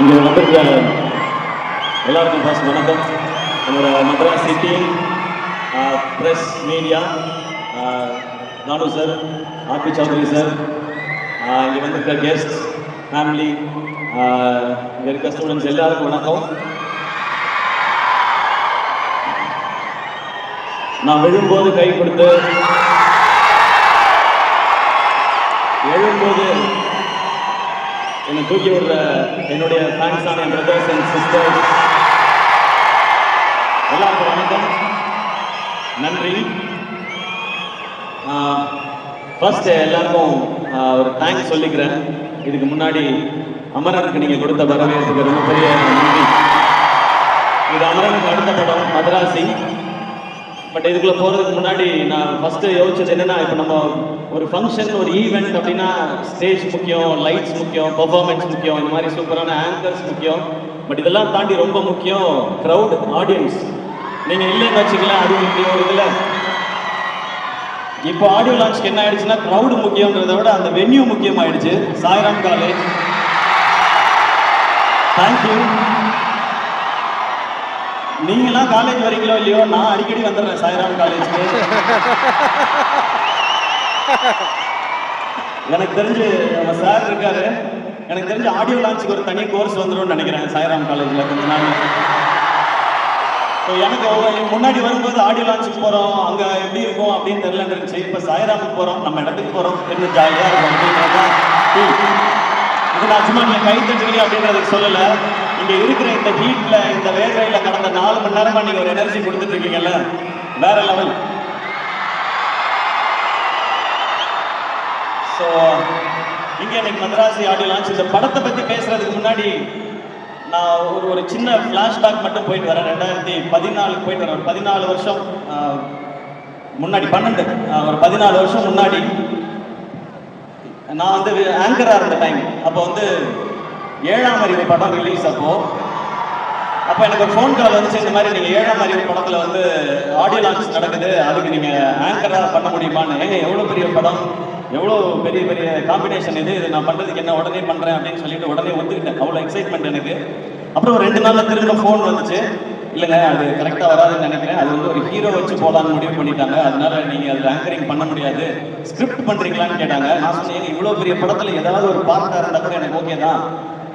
இங்கே வந்திருக்க எல்லாருக்கும் ஃபர்ஸ்ட் வணக்கம். நம்மளோட மദ്രാஸ் சிட்டி ப்ரெஸ் மீடியா நானு சார் ஆர்பி சௌத்ரி சார் இங்கே வந்திருக்க கெஸ்ட் ஃபேமிலி இங்கே இருக்க ஸ்டூடெண்ட்ஸ் எல்லாருக்கும் வணக்கம். நான் விழும்போது கை கொடுத்து எழும்போது என்னை தூக்கி விடுற என்னுடைய ஃபேன்ஸான என் பிரதர்ஸ் அண்ட் சிஸ்டர்ஸ் எல்லாருக்கும் வணக்கம். நன்றி. ஃபர்ஸ்ட் எல்லாருக்கும் ஒரு தேங்க்ஸ் சொல்லிக்கிறேன். இதுக்கு முன்னாடி அமரனுக்கு நீங்கள் கொடுத்த வரவேற்புக்கு ரொம்ப பெரிய நன்றி. இது அமரனுக்கு அடுத்த படம் மதராசி. பட் இதுக்குள்ள போறதுக்கு முன்னாடி நான் ஃபர்ஸ்ட் யோசிச்சது என்னன்னா இப்போ நம்ம ஒரு ஃபங்க்ஷன் ஒரு ஈவெண்ட் அப்படின்னா ஸ்டேஜ் முக்கியம் லைட்ஸ் முக்கியம் பர்ஃபார்மன்ஸ் முக்கியம் இந்த மாதிரி சூப்பரான ஆங்கர்ஸ் முக்கியம். பட் இதெல்லாம் தாண்டி ரொம்ப முக்கியம் க்ரௌட் ஆடியன்ஸ் நீங்க இல்லைன்னு வச்சுக்கலாம் அது முக்கியம் ஒரு இப்போ ஆடியோ லான்ச்க்கு என்ன ஆயிடுச்சுன்னா க்ரௌடு முக்கியன்றதை விட அந்த வென்யூ முக்கியமாயிடுச்சு. சாய்ராம் காலேஜ் தேங்க்யூ நீங்களாம் காலேஜ் வரீங்களோ இல்லையோ நான் அடிக்கடி வந்துடுறேன் சாய்ராம் காலேஜ்க்கு எனக்கு தெரிஞ்சு நம்ம சார் இருக்காரு. எனக்கு தெரிஞ்சு ஆடியோ லான்ச்சுக்கு ஒரு தனி கோர்ஸ் வந்துரும்னு நினைக்கிறேன் சாய்ராம் காலேஜில் கொஞ்ச நாள். ஸோ எனக்கு முன்னாடி வரும்போது ஆடியோ லான்ச்சுக்கு போகிறோம் அங்கே எப்படி இருக்கும் அப்படின்னு தெரியலன்னு இருந்துச்சு. இப்போ சாய்ராமுக்கு போகிறோம் நம்ம இடத்துக்கு போகிறோம் இன்னும் ஜாலியாக இருக்கும் அப்படின்றது தான் இது நான் சும்மா நீங்கள் கை தட்டுறீங்க அப்படின்றதுக்கு சொல்லலை. இங்கே இருக்கிற இந்த ஹீட்டில் இந்த வேர்வையில் கடந்த நாலு மணி நேரமாக நீங்கள் ஒரு எனர்ஜி கொடுத்துட்டு இருக்கீங்கல்ல? வேற லெவல் ஸோ இங்கே இன்னைக்கு மதராசி ஆடியோ லான்ச் இந்த படத்தை பற்றி பேசுறதுக்கு முன்னாடி நான் ஒரு ஒரு சின்ன ஃப்ளாஷ்பேக் மட்டும் போயிட்டு வரேன். ரெண்டாயிரத்தி பதினாலுக்கு போயிட்டு வரேன். ஒரு பதினாலு வருஷம் முன்னாடி பன்னெண்டு. ஒரு பதினாலு வருஷம் முன்னாடி நான் வந்து ஆங்கராக இருந்த டைம் அப்போ வந்து ஏழாம் அறிவு படம் ரிலீஸ் அப்போ அப்போ எனக்கு ஒரு ஃபோன் கால் வந்துச்சு இந்த மாதிரி நீங்கள் ஏழாம் அறிவு படத்தில் வந்து ஆடியோ லான்ச் நடக்குது அதுக்கு நீங்கள் ஆங்கராக பண்ண முடியுமான்னு. ஏங்க எவ்வளோ பெரிய படம்? எவ்வளோ பெரிய பெரிய காம்பினேஷன் இது? இது நான் பண்ணுறதுக்கு என்ன உடனே பண்ணுறேன் அப்படின்னு சொல்லிட்டு உடனே ஒத்துக்கிட்டேன். அவ்வளோ எக்ஸைட்மெண்ட் எனக்கு. அப்புறம் ஒரு ரெண்டு நாளில் திரும்ப ஃபோன் வந்துச்சு. இல்லைங்க அது கரெக்டாக வராதுன்னு நினைக்கிறேன். அது வந்து ஒரு ஹீரோ வச்சு போகலான்னு முடிவு பண்ணிட்டாங்க. அதனால நீங்கள் அதில் ஆங்கரிங் பண்ண முடியாது. ஸ்கிரிப்ட் பண்ணுறீங்களான்னு கேட்டாங்க. நான் சொன்னேன் இவ்வளோ பெரிய படத்தில் ஏதாவது ஒரு பார்ட்டாக இருந்தால் கூட எனக்கு ஓகே தான்.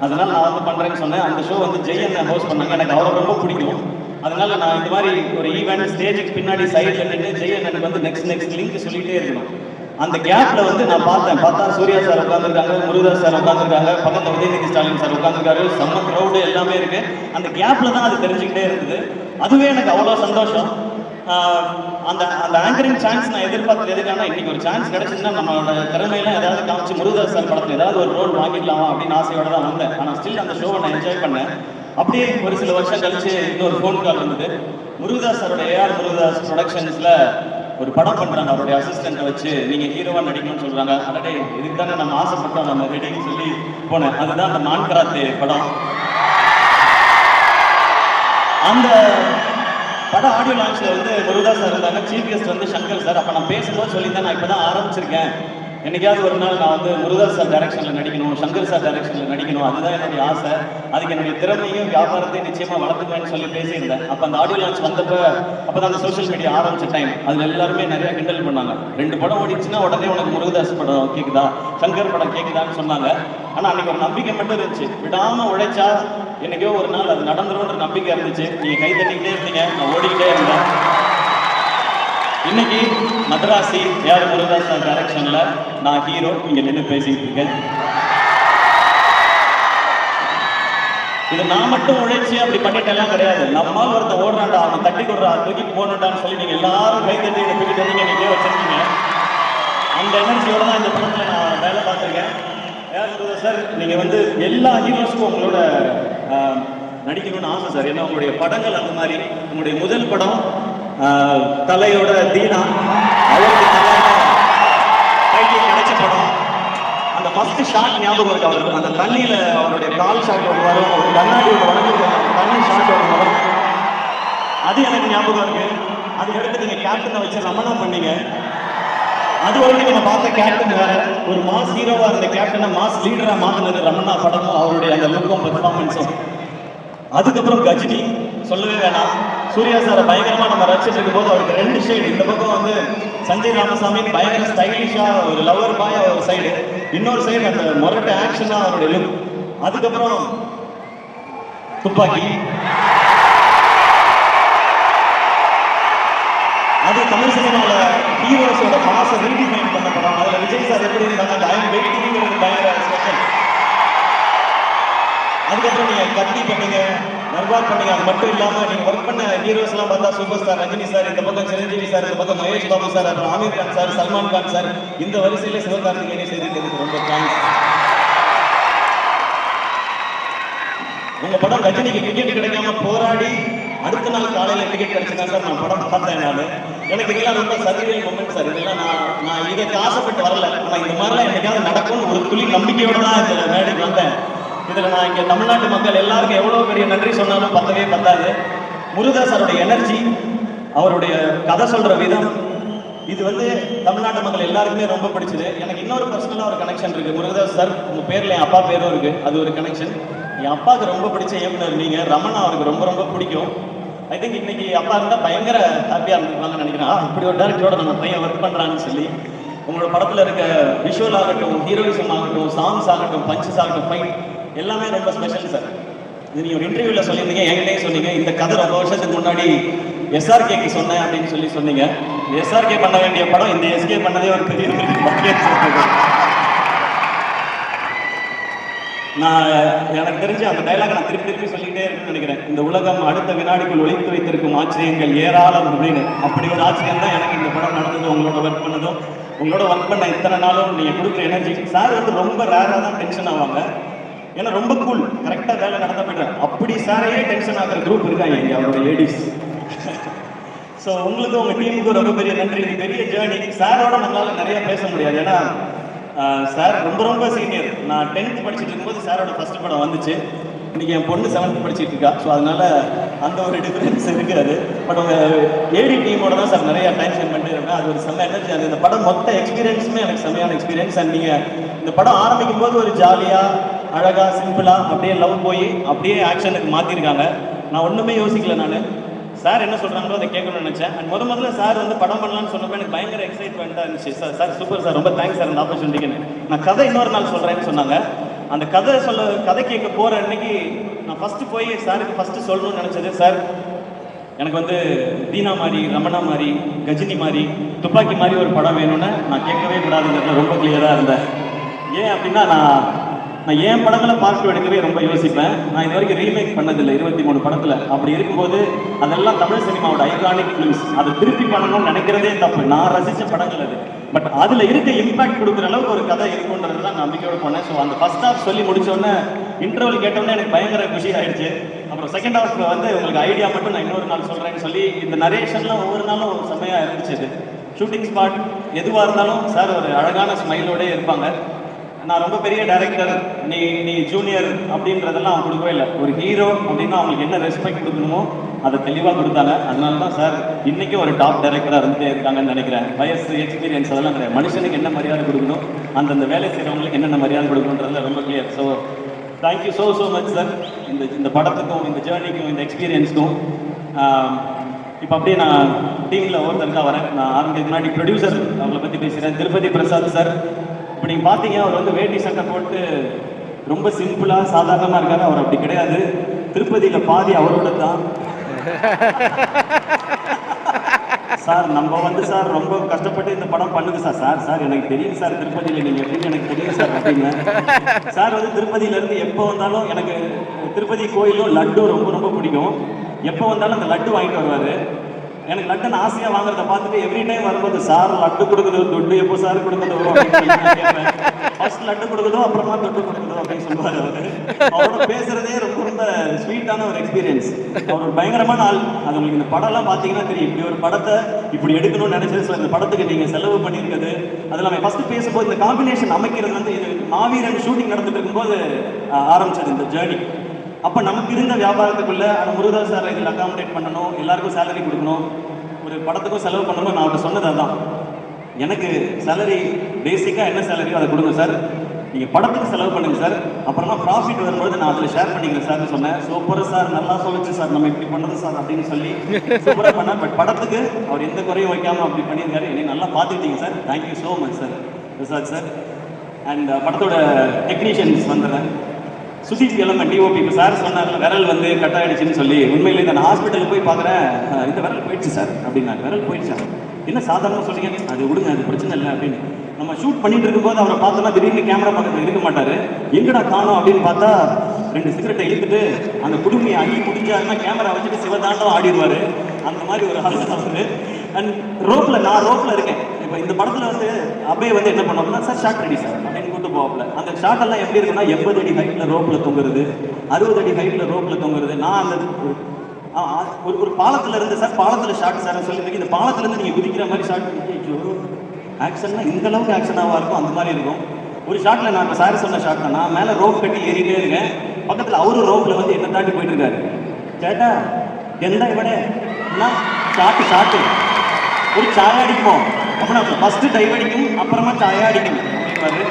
அதனால நான் வந்து பண்றேன்னு சொன்னேன். அந்த ஷோ வந்து ஜெயன் ஹோஸ்ட் பண்ணாங்க. எனக்கு அவரை ரொம்ப பிடிக்கும். அதனால நான் இந்த மாதிரி ஒரு ஈவெண்ட் ஸ்டேஜுக்கு பின்னாடி சைடில் நின்று ஜெயன் எனக்கு வந்து நெக்ஸ்ட் நெக்ஸ்ட் லிங்க் சொல்லிட்டே இருக்கணும். அந்த கேப்ல வந்து நான் பார்த்தேன். பார்த்தா சூர்யா சார் உட்காந்துருக்காங்க முருகதாஸ் சார் உட்காந்துருக்காங்க பக்கத்துல உதயநிதி ஸ்டாலின் சார் உட்காந்துருக்காரு செம்ம க்ரௌடு எல்லாமே இருக்கு. அந்த கேப்ல தான் அது தெரிஞ்சுக்கிட்டே இருந்தது அதுவே எனக்கு அவ்வளோ சந்தோஷம். அந்த அந்த ஆங்கரிங் சான்ஸ் நான் எதிர்பார்த்து எதுக்கான இன்னைக்கு ஒரு சான்ஸ் கிடைச்சுன்னா நம்மளோட திறமையில ஏதாவது காமிச்சு முருகதாஸ் சார் படத்துல ஏதாவது ஒரு ரோல் வாங்கிடலாமா அப்படின்னு ஆசையோட தான் வந்தேன். ஆனால் ஸ்டில் அந்த ஷோவை நான் என்ஜாய் பண்ணேன். அப்படியே ஒரு சில வருஷம் கழிச்சு இன்னொரு ஃபோன் கால் வந்தது. முருகதாஸ் சாரோட ஏஆர் முருகதாஸ் ப்ரொடக்ஷன்ஸ்ல ஒரு படம் பண்றாங்க. அவருடைய அசிஸ்டண்ட்டை வச்சு நீங்க ஹீரோவா நடிக்கணும்னு சொல்றாங்க. அடடே இதுக்கு தானே நம்ம ஆசைப்பட்டோம் நம்ம ரெடின்னு சொல்லி போனேன். அதுதான் அந்த மான்கராத்தே படம். அந்த படம் ஆடியோ லான்ச்ல வந்து முருகதாஸ் சார் இருந்தாங்க. சீஃப் கெஸ்ட் வந்து சங்கர் சார் அப்ப நான் பேசும்போது சொல்லியிருந்தேன். நான் இப்பதான் ஆரம்பிச்சிருக்கேன். என்னைக்காவது ஒரு நாள் நான் வந்து முருகா சார் டைரக்ஷன்ல நடிக்கணும் சங்கர் சார் டைரக்ஷன்ல நடிக்கணும் அதுதான் என்னுடைய ஆசை. அதுக்கு என்னுடைய திறமையும் வியாபாரத்தையும் நிச்சயமா வளர்த்துக்குவேன்னு சொல்லி பேசியிருந்தேன். அப்ப அந்த ஆடியோ லான்ச் வந்தப்ப அப்பதான் அந்த சோஷியல் மீடியா ஆரம்பிச்ச டைம் அதுல எல்லாருமே நிறைய கிண்டல் பண்ணாங்க. ரெண்டு படம் ஓடிச்சுன்னா உடனே உனக்கு முருகதாஸ் படம் கேக்குதா? சங்கர் படம் கேக்குதான்னு சொன்னாங்க. ஆனா அன்னைக்கு ஒரு நம்பிக்கை மட்டும் இருந்துச்சு. விடாம உழைச்சா என்னைக்கோ ஒரு நாள் அது நடந்துரும்ன்ற நம்பிக்கை இருந்துச்சு. நீங்க கை தட்டிக்கிட்டே இருந்தீங்க நான் ஓடிக்கிட்டே இருந்தேன். இன்னைக்கு மதராசி ஏஆர் முருகதாஸ் சார் டைரக்ஷன்ல நான் ஹீரோ இங்க நின்று பேசிட்டு இருக்கேன். இது நான் மட்டும் உழைச்சி அப்படி பண்ணிட்டெல்லாம் கிடையாது. நம்மால் ஒருத்தன் ஓடுறாண்டா அவன் தட்டி கொடுறா தூக்கி போடணுட்டான்னு சொல்லி நீங்க எல்லாரும் கை தட்டி இதை தூக்கி தண்ணி நீங்க வச்சிருக்கீங்க. அந்த எனர்ஜியோட தான் இந்த படத்துல நான் வேலை பார்த்துருக்கேன். ஏஆர் முருகதாஸ் சார் நீங்க வந்து எல்லா ஹீரோஸ்க்கும் உங்களோட நடிக்கணும்னு ஆசை சார். ஏன்னா உங்களுடைய படங்கள் அந்த மாதிரி உங்களுடைய முதல் படம் தலையோட தீனா. அவருக்கு கைக்கு கிடைச்ச படம். அந்த ஃபர்ஸ்ட் ஷாட் ஞாபகம் இருக்கு அவருக்கு? அந்த தண்ணியில அவருடைய கால் ஷாட் ஒன்று வரும். ஒரு கண்ணாடியோட வளர்ந்து தண்ணி ஷாட் ஒன்று வரும். அது எனக்கு ஞாபகம் இருக்கு. அது எடுத்து நீங்க கேப்டனை வச்சு ரமணா பண்ணீங்க. அது வரைக்கும் நம்ம பார்த்த கேப்டன் வேற. ஒரு மாஸ் ஹீரோவா இருந்த கேப்டனை மாஸ் லீடரா மாத்தினது ரமணா படமும் அவருடைய அந்த லுக்கும் பெர்ஃபார்மன்ஸும் அதுக்கப்புறம் கஜினி. சொல்லவே வேணாம். சூர்யா சாரை பயங்கரமா நம்ம ரசிச்சிட்டு இருக்கும்போது அவருக்கு ரெண்டு சைடு இந்த பக்கம் வந்து சஞ்சய் ராமசாமி பயங்கர ஸ்டைலிஷா ஒரு லவர் பாய் ஒரு சைடு இன்னொரு சைடு அந்த முரட்ட ஆக்ஷனா அவருடைய லுக் அதுக்கப்புறம் துப்பாக்கி. அது தமிழ் சினிமாவில் ஹீரோஸோட மாச ரீடிஃபைன் பண்ண படம். அதில் விஜய் சார் எப்படி இருந்தாங்க? அந்த ஐம் வெயிட்டிங்கிறது பயங்கர ஸ்பெஷல் அதுக்கப்புறம் நீங்கள் கத்தி பண்ணீங்க. நர்வால் பண்ணீங்க. அது மட்டும் இல்லாம நீங்க ஒர்க் பண்ண ஹீரோஸ் எல்லாம் பார்த்தா சூப்பர் ஸ்டார் ரஜினி சார் இந்த பக்கம் சிரஞ்சீவி சார் இந்த பக்கம் மகேஷ் பாபு சார் அப்புறம் ஆமீர் கான் சார் சல்மான் கான் சார் இந்த வரிசையிலே சிவகார்த்திகேயனை செய்திருக்கிறது ரொம்ப தேங்க்ஸ் உங்க படம் ரஜினிக்கு டிக்கெட் கிடைக்காம போராடி அடுத்த நாள் காலையில டிக்கெட் கிடைச்சதா சார் நான் படம் பார்த்தேன் நான். எனக்கு இதெல்லாம் ரொம்ப சர்வியல் மூமெண்ட் சார் இதெல்லாம் நான் நான் இதுக்கு ஆசைப்பட்டு வரல. ஆனா இந்த மாதிரிலாம் எனக்காவது நடக்கும்னு ஒரு துளி நம்பிக்கையோட தான் இந்த மேடைக்கு வந்தேன். இதில் நான் இங்கே தமிழ்நாட்டு மக்கள் எல்லாருக்கும் எவ்வளோ பெரிய நன்றி சொன்னாலும் பத்தவே பத்தாது. முருகதாசருடைய எனர்ஜி அவருடைய கதை சொல்கிற விதம் இது வந்து தமிழ்நாட்டு மக்கள் எல்லாருக்குமே ரொம்ப பிடிச்சது. எனக்கு இன்னொரு பர்சனலாக ஒரு கனெக்ஷன் இருக்குது முருகதாஸ் சார் உங்கள் பேரில் என் அப்பா பேரும் இருக்குது அது ஒரு கனெக்ஷன் என் அப்பாவுக்கு ரொம்ப பிடிச்ச இயக்குனர் நீங்கள் ரமணா அவருக்கு ரொம்ப ரொம்ப பிடிக்கும். ஐ திங்க் இன்னைக்கு அப்பா இருந்தால் பயங்கர ஹாப்பியாக இருந்திருப்பாங்கன்னு நினைக்கிறேன். ஆ, இப்படி ஒரு டேரக்டரோட நம்ம பையன் ஒர்க் பண்ணுறான்னு சொல்லி உங்களோட படத்தில் இருக்க விஷுவல் ஆகட்டும் ஹீரோயிசம் ஆகட்டும் சாங்ஸ் ஆகட்டும் பஞ்சஸ் ஆகட்டும் ஃபைட் எல்லாமே ரொம்ப ஸ்பெஷல் சார் இது நீங்க ஒரு இன்டர்வியூல சொல்லியிருந்தீங்க என்கிட்டயே சொன்னீங்க. இந்த கதை ரொம்ப வருஷத்துக்கு முன்னாடி எஸ்ஆர்கேக்கு சொன்னேன் அப்படின்னு சொல்லி சொன்னீங்க. எஸ்ஆர்கே பண்ண வேண்டிய படம் இந்த எஸ்கே பண்ணதே ஒரு பெரிய நான் எனக்கு தெரிஞ்சு அந்த டைலாக் நான் திருப்பி திருப்பி சொல்லிக்கிட்டே இருக்குன்னு நினைக்கிறேன். இந்த உலகம் அடுத்த வினாடிக்குள் ஒழித்து வைத்திருக்கும் ஆச்சரியங்கள் ஏராளம் அப்படின்னு. அப்படி ஒரு ஆச்சரியம் தான் எனக்கு இந்த படம் நடந்ததும் உங்களோட ஒர்க் பண்ணதும். உங்களோட ஒர்க் பண்ண இத்தனை நாளும் நீங்க கொடுக்குற எனர்ஜி சார் வந்து ரொம்ப ரேராக தான் டென்ஷன் ஆவாங்க. ஏன்னா ரொம்ப கூல் கரெக்டாக வேலை நடந்த போயிட்டேன் அப்படி சாரையே டென்ஷன் ஆகிற குரூப் இருக்காங்க இங்க? அவரோட லேடிஸ் ஸோ உங்களுக்கு உங்க டீமுக்கு ரொம்ப பெரிய நன்றி. இது பெரிய ஜேர்னி சாரோட நம்மளால நிறைய பேச முடியாது. ஏன்னா சார் ரொம்ப ரொம்ப சீனியர் நான் டென்த் படிச்சுட்டு இருக்கும்போது சாரோட ஃபர்ஸ்ட் படம் வந்துச்சு. இன்னைக்கு என் பொண்ணு செவன்த் படிச்சிட்டு இருக்கா. ஸோ அதனால அந்த ஒரு டிஃபரன்ஸ் இருக்காது. பட் உங்கள் ஏடி டீமோட தான் சார் நிறைய டைம் ஸ்பெண்ட் பண்ணிட்டு அது ஒரு செம்ம எனர்ஜி அந்த இந்த படம் மொத்த எக்ஸ்பீரியன்ஸுமே எனக்கு செம்மையான எக்ஸ்பீரியன்ஸ் அண்ட் நீங்கள் இந்த படம் ஆரம்பிக்கும் போது ஒரு ஜாலியாக அழகாக சிம்பிளாக அப்படியே லவ் போய் அப்படியே ஆக்ஷனுக்கு மாற்றிருக்காங்க நான் ஒன்றுமே யோசிக்கல நான். சார் என்ன சொல்கிறாங்களோ அதை கேட்கணும்னு நினச்சேன். அண்ட் முத முதல்ல சார் வந்து படம் பண்ணலாம்னு சொன்னப்ப எனக்கு பயங்கர எக்ஸைட்மெண்ட்டாக இருந்துச்சு. Sir sir super sir. ரொம்ப தேங்க்ஸ் சார் அந்த ஆப்பர்ச்சுனிட்டிக்குன்னு நான் கதை இன்னொரு நாள் சொல்கிறேன்னு சொன்னாங்க. அந்த கதை சொல்ல கதை கேட்க போகிற அன்னைக்கு நான் ஃபஸ்ட்டு போய் சாருக்கு ஃபஸ்ட்டு சொல்லணும்னு நினைச்சது. சார் எனக்கு வந்து தீனா மாதிரி ரமணா மாதிரி கஜினி மாதிரி துப்பாக்கி மாதிரி ஒரு படம் வேணும்னு நான் கேட்கவே கூடாதுங்கிறதுல ரொம்ப கிளியராக இருந்தேன். ஏன் அப்படின்னா நான் நான் என் படங்களை பார்ட் எடுக்கவே ரொம்ப யோசிப்பேன்? நான் இது வரைக்கும் ரீமேக் பண்ணதில்லை இருபத்தி மூணு படத்தில். அப்படி இருக்கும்போது அதெல்லாம் தமிழ் சினிமாவோட ஐகானிக் ஃபிலிம்ஸ் அதை திருப்பி பண்ணணும்னு நினைக்கிறதே தப்பு. நான் ரசித்த படங்கள் அது. பட் அதில் இருக்க இம்பாக்ட் கொடுக்குற அளவுக்கு ஒரு கதை இருக்குன்றது தான் நம்பிக்கையோடு போனேன். ஸோ அந்த ஃபர்ஸ்ட் ஹாஃப் சொல்லி முடிச்சோடனே இன்டர்வல் கேட்டோன்னே எனக்கு பயங்கர குஷி ஆயிடுச்சு. அப்புறம் செகண்ட் ஹாஃப் வந்து உங்களுக்கு ஐடியா மட்டும் நான் இன்னொரு நாள் சொல்கிறேன்னு சொல்லி இந்த நரேஷன்லாம் ஒவ்வொரு நாளும் ஒரு செம்மையாக இருந்துச்சு ஷூட்டிங் ஸ்பாட் எதுவாக இருந்தாலும் சார் ஒரு அழகான ஸ்மைலோடே இருப்பாங்க. நான் ரொம்ப பெரிய டைரக்டர் நீ நீ ஜூனியர் அப்படின்றதெல்லாம் கொடுக்கவே இல்லை. ஒரு ஹீரோ அப்படின்னா அவங்களுக்கு என்ன ரெஸ்பெக்ட் கொடுக்கணுமோ அதை தெளிவாக கொடுத்தாங்க. அதனால தான் சார் இன்றைக்கும் ஒரு டாப் டைரக்டராக இருந்துகிட்டே இருக்காங்கன்னு நினைக்கிறேன். வயசு எக்ஸ்பீரியன்ஸ் அதெல்லாம் கிடையாது. மனுஷனுக்கு என்ன மரியாதை கொடுக்கணும் அந்தந்த வேலை செய்கிறவங்களுக்கு என்னென்ன மரியாதை கொடுக்கணுன்றதுல ரொம்ப clear so thank you so so much sir இந்த இந்த படத்துக்கும் இந்த ஜேர்னிக்கும் இந்த எக்ஸ்பீரியன்ஸ்க்கும் இப்போ அப்படியே நான் டீமில் ஒருத்தருக்காக வரேன். நான் ஆரம்பிக்கிறதுக்கு முன்னாடி ப்ரொடியூசர் அவங்கள பற்றி பேசுகிறேன் திருப்பதி பிரசாத் சார் இப்போ நீங்கள் பார்த்தீங்க அவர் வந்து வேட்டி சட்டை போட்டு ரொம்ப சிம்பிளாக சாதாரணமாக இருக்காரு. அவர் அப்படி கிடையாது. திருப்பதியில் பாதி அவரோட தான். சார் நம்ம வந்து சார் ரொம்ப கஷ்டப்பட்டு இந்த படம் பண்ணுது சார். சார் சார் எனக்கு தெரியும் சார் திருப்பதியில் நீங்கள் எப்படின்னு எனக்கு தெரியும் சார் அப்படின்னு. சார் வந்து திருப்பதியில இருந்து எப்போ வந்தாலும் எனக்கு திருப்பதி கோயிலும் லட்டு ரொம்ப ரொம்ப பிடிக்கும். எப்போ வந்தாலும் அந்த லட்டு வாங்கிட்டு வருவாரு. எனக்கு லட்டன் ஆசையாக வாங்குறத பார்த்துட்டு எவ்ரி டைம் வரும்போது சார் லட்டு கொடுக்குது துட்டு எப்போ சார் கொடுக்குது ஃபர்ஸ்ட் லட்டு கொடுக்குதோ அப்புறமா துட்டு கொடுக்குதோ அப்படின்னு சொல்லுவார் அவரு. அவரோட பேசுறதே ரொம்ப ரொம்ப ஸ்வீட்டான ஒரு எக்ஸ்பீரியன்ஸ் அவர் ஒரு பயங்கரமான ஆள். அது உங்களுக்கு இந்த படம்லாம் பார்த்தீங்கன்னா தெரியும். இப்படி ஒரு படத்தை இப்படி எடுக்கணும்னு நினைச்சது so இந்த படத்துக்கு நீங்கள் செலவு பண்ணியிருக்கிறது. அதில் நம்ம ஃபர்ஸ்ட் பேசும்போது இந்த காம்பினேஷன் அமைக்கிறது வந்து இது மாவீரன் ஷூட்டிங் நடந்துட்டு இருக்கும்போது ஆரம்பிச்சது இந்த ஜேர்னி அப்போ நமக்கு இருந்த வியாபாரத்துக்குள்ள அந்த முருகதாஸ் சார் இதில் அகாமடேட் பண்ணணும் எல்லாருக்கும் சேலரி கொடுக்கணும் ஒரு படத்துக்கும் செலவு பண்ணணும் நான் அவர்கிட்ட சொன்னது அதான். எனக்கு சேலரி பேசிக்காக என்ன சேலரியோ அதை கொடுங்க சார் நீங்கள் படத்துக்கு செலவு பண்ணுங்கள் சார் அப்புறமா ப்ராஃபிட் வரும்போது நான் அதில் ஷேர் பண்ணிக்கிறேன் சார்னு சொன்னேன். சூப்பராக சார் நல்லா சொல்லிச்சு சார் நம்ம இப்படி பண்ணது சார் அப்படின்னு சொல்லி சூப்பராக பண்ணேன் பட் படத்துக்கு அவர் எந்த குறையும் வைக்காமல் அப்படி பண்ணியிருக்காரு. என்னை நல்லா பார்த்துக்கிட்டீங்க sir thank you so much sir விசாத் sir and படத்தோட டெக்னீஷியன்ஸ் வந்துடுறேன். சுதீப் எலமெண்ட் டிஓபி இப்போ சார் சொன்னார்ல விரல் வந்து கட் ஆயிடுச்சுன்னு சொல்லி உண்மையிலே நான் ஹாஸ்பிட்டலுக்கு போய் பார்க்குறேன். இந்த விரல் போயிடுச்சு சார் அப்படின்னாங்க விரல் போயிடுச்சு? சார் என்ன சாதாரணமாக சொல்றீங்க? அது விடுங்க அது பிரச்சனை இல்லை அப்படின்னு. நம்ம ஷூட் பண்ணிட்டு இருக்கும்போது அவரை பார்த்தோம்னா திடீர்னு கேமரா பக்கத்தில் இருக்க மாட்டார். எங்கடா காணும் அப்படின்னு பார்த்தா ரெண்டு சிகரெட்டை இழுத்துட்டு அந்த குடுமையை அள்ளி முடிஞ்சாருன்னா கேமரா வச்சுட்டு சிவதாண்டம் ஆடிடுவார். அந்த மாதிரி ஒரு ஆள் தான் அண்ட் ரோப்பில் நான் ரோப்பில் இருக்கேன். இப்போ இந்த படத்தில் வந்து அபய் வந்து என்ன பண்ணோம்னா சார் ஷார்ட் ரெடி சார். போவாப்புல அந்த ஷாட் எல்லாம் எப்படி இருக்குன்னா எண்பது அடி ஹைட்டில் ரோப்பில் தொங்குறது அறுபது அடி ஹைட்டில் ரோப்பில் தொங்குறது. நான் அந்த ஒரு ஒரு பாலத்துல இருந்து சார் பாலத்துல ஷாட் சார் சொல்லி இந்த பாலத்துல இருந்து நீங்க குதிக்கிற மாதிரி ஷாட் ஆக்ஷன்னா இந்த அளவுக்கு ஆக்ஷனாவா இருக்கும் அந்த மாதிரி இருக்கும். ஒரு ஷாட்ல நான் இப்போ சார் சொன்ன ஷாட் நான் மேல ரோப் கட்டி ஏறிட்டே இருக்கேன். பக்கத்துல அவரும் ரோப்ல வந்து என்ன தாண்டி போயிட்டு இருக்காரு. சேட்டா எந்த இவட ஷாட்டு ஷாட்டு ஒரு சாய அடிப்போம் அப்படின்னா ஃபர்ஸ்ட் டைவ் அடிக்கும் அப்புறமா சாய அடிக்கும். அப்படின்னாரு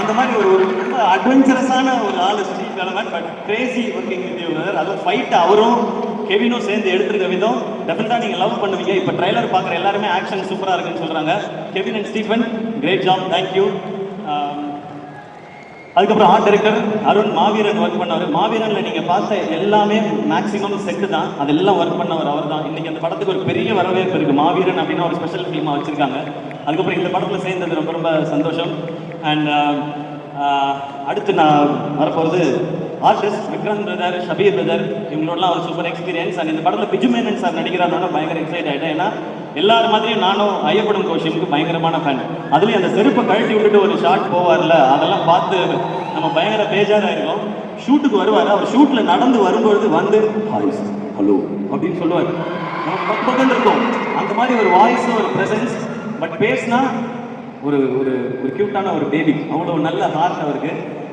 அந்த மாதிரி ஒரு ஒரு ரொம்ப அட்வென்ச்சரஸான ஒரு ஆள் Steve Elamon but crazy working with அதுவும் ஃபைட் அவரும் கெவினும் சேர்ந்து எடுத்திருக்க விதம். டெஃபினட்டாக நீங்கள் லவ் பண்ணுவீங்க. இப்போ ட்ரைலர் பார்க்குற எல்லாருமே ஆக்ஷன் சூப்பராக இருக்குன்னு சொல்கிறாங்க Kevin and Stephen great job thank you அதுக்கப்புறம் art director Arun Maaveeran work பண்ணவர். மாவீரன்ல நீங்க பார்த்த எல்லாமே மேக்ஸிமம் செட்டு தான். அதெல்லாம் ஒர்க் பண்ணவர் அவர் தான் இன்னைக்கு அந்த படத்துக்கு ஒரு பெரிய வரவேற்பு இருக்கு. மாவீரன் அப்படின்னு ஒரு ஸ்பெஷல் ஃபிலிமா வச்சிருக்காங்க. அதுக்கப்புறம் இந்த படத்துல சேர்ந்தது ரொம்ப ரொம்ப சந்தோஷம். அண்ட் um, uh, அடுத்து நான் வரப்போகிறது artist Vikram brother Shabeer brother இவங்களோடலாம் ஒரு சூப்பர் எக்ஸ்பீரியன்ஸ் அண்ட் இந்த படத்தில் பிஜு மேனன் சார் நடிக்கிறாரோட பயங்கர எக்ஸைட் ஆகிட்டேன் ஏன்னா எல்லாரும் மாதிரியும் நானும் ஐயப்படும் கோஷிமுக்கு பயங்கரமான ஃபேன் அதுலேயும் அந்த செருப்பை கழட்டி விட்டுட்டு ஒரு ஷாட் போவார்ல அதெல்லாம் பார்த்து நம்ம பயங்கர பேஜாராக இருக்கோம் ஷூட்டுக்கு வருவார். அவர் ஷூட்டில் நடந்து வரும்பொழுது வந்து ஹாய் ஹலோ அப்படின்னு சொல்லுவார். நம்ம பக்கம் பக்கம் இருக்கும். அந்த மாதிரி ஒரு வாய்ஸ் ஒரு ப்ரெசன்ஸ் பட் பேசினா ஒரு ஒரு ஒரு கியூட்டான ஒரு பேபி அவ்வளோ நல்ல ஹார்ட் அவருக்கு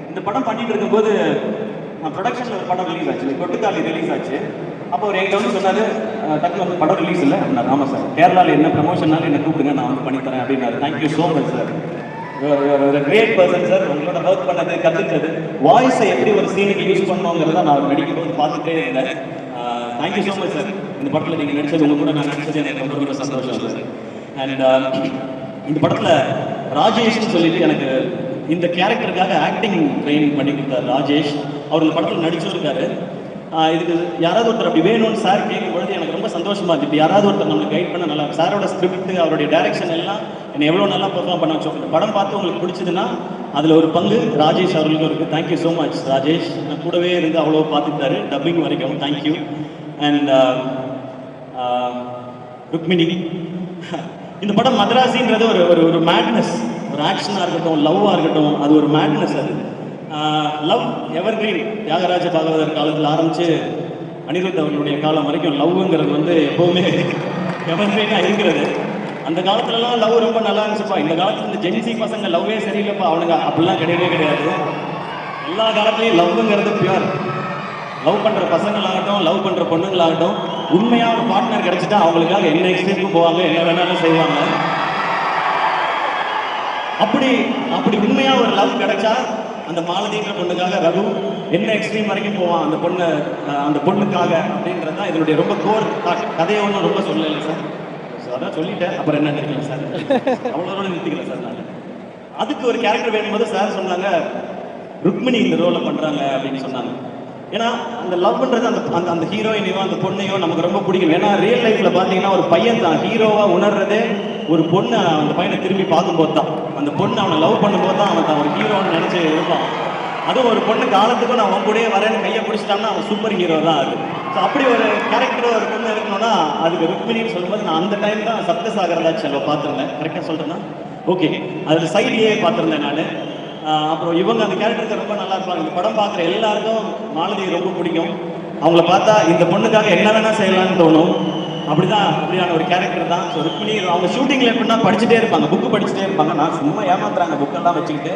இந்த படம் பண்ணிட்டு இருக்கும்போது நான் ப்ரொடக்ஷனில் ஒரு படம் ரிலீஸ் ஆச்சு. கொட்டுக்காலி ரிலீஸ் ஆச்சு. அப்போ ஒரு என்கிட்ட வந்து சொன்னார் அஹ், வந்து படம் ரிலீஸ் இல்லை. அப்படின்னா ஆமாம் சார் கேரளாவில் என்ன ப்ரமோஷன்னாலும் என்ன கூப்பிடுங்க நான் வந்து பண்ணித்தரேன் அப்படின்னாரு. Thank you so much sir ஒரு கிரேட் பர்சன் சார் உங்களோட ஒர்க் பண்ணது கற்றுக்கிறது வாய்ஸை எப்படி ஒரு சீனுக்கு யூஸ் பண்ணோங்கிறத நான் நடிக்கும்போது பார்த்துட்டே இருந்தேன் தேங்க்யூ ஸோ மச் சார் இந்த படத்தில் நீங்கள் நடிச்சது உங்க கூட நான் நடிச்சது எனக்கு ரொம்ப ரொம்ப சந்தோஷம் சார் அண்ட் இந்த படத்தில் ராஜேஷ்னு சொல்லிட்டு எனக்கு இந்த கேரக்டருக்காக ஆக்டிங் ட்ரெயின் பண்ணி கொடுத்தாரு ராஜேஷ். அவர் இந்த படத்தில் நடிச்சிருக்காரு. இதுக்கு யாராவது ஒருத்தர் அப்படி வேணும்னு சார் கேட்கும் பொழுது எனக்கு ரொம்ப சந்தோஷமா இருக்கு. இப்போ யாராவது ஒருத்தர் நம்மளுக்கு கைட் பண்ண நல்லா சாரோட ஸ்கிரிப்ட் அவருடைய டைரக்ஷன் எல்லாம் என்னை எவ்வளோ நல்லா பெர்ஃபார்ம் பண்ண வச்சோம் இந்த படம் பார்த்து உங்களுக்கு பிடிச்சதுன்னா அதில் ஒரு பங்கு ராஜேஷ் அவர்களுக்கும் இருக்குது தேங்க்யூ ஸோ மச் ராஜேஷ். நான் கூடவே இருந்து அவ்வளோ பார்த்துக்கிட்டாரு. டப்பிங் வரைக்கும். Thank you and um, um, Rukmini. இந்த படம் மதராசின்றது ஒரு ஒரு ஒரு மேட்னஸ் ஒரு ஆக்ஷனாக இருக்கட்டும் லவ்வாக இருக்கட்டும் அது ஒரு மேட்னஸ் அது. Love evergreen Thyagaraja Bhagavathar காலத்தில் ஆரம்பித்து அனிருத் அவர்களுடைய காலம் வரைக்கும் லவ்ங்கிறது வந்து எப்போவுமே எவர் கிரீனாக இருக்கிறது. அந்த காலத்துலலாம் லவ் ரொம்ப நல்லா இருந்துச்சுப்பா. இந்த காலத்தில் இந்த ஜென்சி பசங்க லவ்வே சரியில்லைப்பா. அவனுங்க அப்படிலாம் கிடையவே கிடையாது. எல்லா காலத்துலேயும் லவ்ங்கிறது பியூர் லவ் பண்ணுற பசங்களாகட்டும் லவ் பண்ணுற பொண்ணுங்களாகட்டும் உண்மையான ஒரு பார்ட்னர் கிடைச்சிட்டா அவங்களுக்காக என்ன எக்ஸ்ட்ரீமுக்கு போவாங்க என்ன வேணாலும் செய்வாங்க. அப்படி அப்படி உண்மையா ஒரு லவ் கிடைச்சா அந்த மாலதிங்கிற பொண்ணுக்காக ரகு என்ன எக்ஸ்ட்ரீம் வரைக்கும் போவான் அந்த பொண்ணு அந்த பொண்ணுக்காக அப்படின்றது தான் இதனுடைய ரொம்ப கோர் கதையை ஒன்றும் ரொம்ப சொல்லலை சார். அதான் சொல்லிட்டேன். அப்புறம் என்ன தெரியல சார்? அவ்வளோ நிறுத்திக்கல சார் நான். அதுக்கு ஒரு கேரக்டர் வேணும்போது சார் சொன்னாங்க ருக்மிணி இந்த ரோலை பண்ணுறாங்க அப்படின்னு சொன்னாங்க. ஏன்னா அந்த லவ்ன்றது அந்த அந்த அந்த ஹீரோயினையோ அந்த பொண்ணையோ நமக்கு ரொம்ப பிடிக்கும். ஏன்னா ரியல் லைஃப்ல பாத்தீங்கன்னா ஒரு பையன் தான். ஹீரோவா உணர்றதே ஒரு பொண்ணு அந்த பையனை திரும்பி பார்க்கும்போது தான். அந்த பொண்ணு அவனை லவ் பண்ணும்போது தான் அவன் தான். ஒரு ஹீரோன்னு நினைச்சு இருப்பான். அதுவும் ஒரு பொண்ணு காலத்துக்கும் நான் அவன் கூடயே வரேன்னு கையை பிடிச்சிட்டான்னா அவன் சூப்பர் ஹீரோ தான் அது. ஸோ அப்படி ஒரு கேரக்டர் ஒரு பொண்ணு இருக்கணும்னா அதுக்கு ருக்மிணின்னு சொல்லும்போது நான் அந்த டைம் தான் சப்தசாகரதாச்சு செல்வ பார்த்துருந்தேன். கரெக்டாக சொல்றேன்னா? ஓகே அதில் சைட்லேயே பார்த்துருந்தேன் நான். அப்புறம் இவங்க அந்த கேரக்டருக்கு ரொம்ப நல்லா இருப்பாங்க. இந்த படம் பார்க்குற எல்லாருக்கும் மாலதி ரொம்ப பிடிக்கும். அவங்கள பார்த்தா இந்த பொண்ணுக்காக என்ன வேணா செய்யலாம்னு தோணும். அப்படிதான் அப்படியான ஒரு கேரக்டர் தான். ஸோ ருக்மிணி அவங்க ஷூட்டிங்கில் எப்படின்னா படிச்சுட்டே இருப்பாங்க. புக்கு படிச்சுட்டே இருப்பாங்க. நான் சும்மா ஏமாத்துறாங்க புக்கெல்லாம் வச்சுக்கிட்டு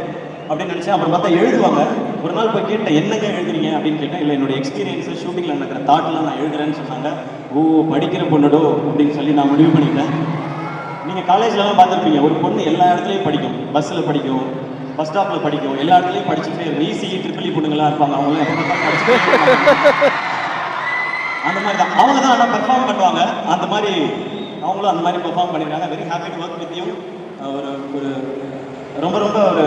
அப்படின்னு நினச்சேன். அப்புறம் பார்த்தா எழுதுவாங்க. ஒரு நாள் போய் கேட்டேன் என்னங்க எழுதுறீங்க? அப்படின்னு கேட்டேன். இல்லை என்னோட எக்ஸ்பீரியன்ஸ் ஷூட்டிங்கில் நடக்கிற தாட்லாம் நான் எழுதுறேன்னு சொன்னாங்க. ஓ படிக்கிற பொண்ணுடோ? அப்படின்னு சொல்லி நான் முடிவு பண்ணிட்டேன். நீங்கள் காலேஜ்லலாம் பார்த்துருப்பீங்க. ஒரு பொண்ணு எல்லா இடத்துலையும் படிக்கும். பஸ்ஸில் படிக்கும். பஸ் ஸ்டாப்பில் படிக்கும். எல்லா இடத்துலையும் படிச்சுட்டே இருக்கும் ஈஸி ட்ரிபிள் e பொண்ணுங்களாம் இருப்பாங்க. அவங்களும் அந்த மாதிரி தான். அவங்க தான் ஆனால் பெர்ஃபார்ம் பண்ணுவாங்க. அந்த மாதிரி அவங்களும் அந்த மாதிரி பெர்ஃபார்ம் பண்ணியிருக்காங்க very happy to work with you ஒரு ஒரு ரொம்ப ரொம்ப ஒரு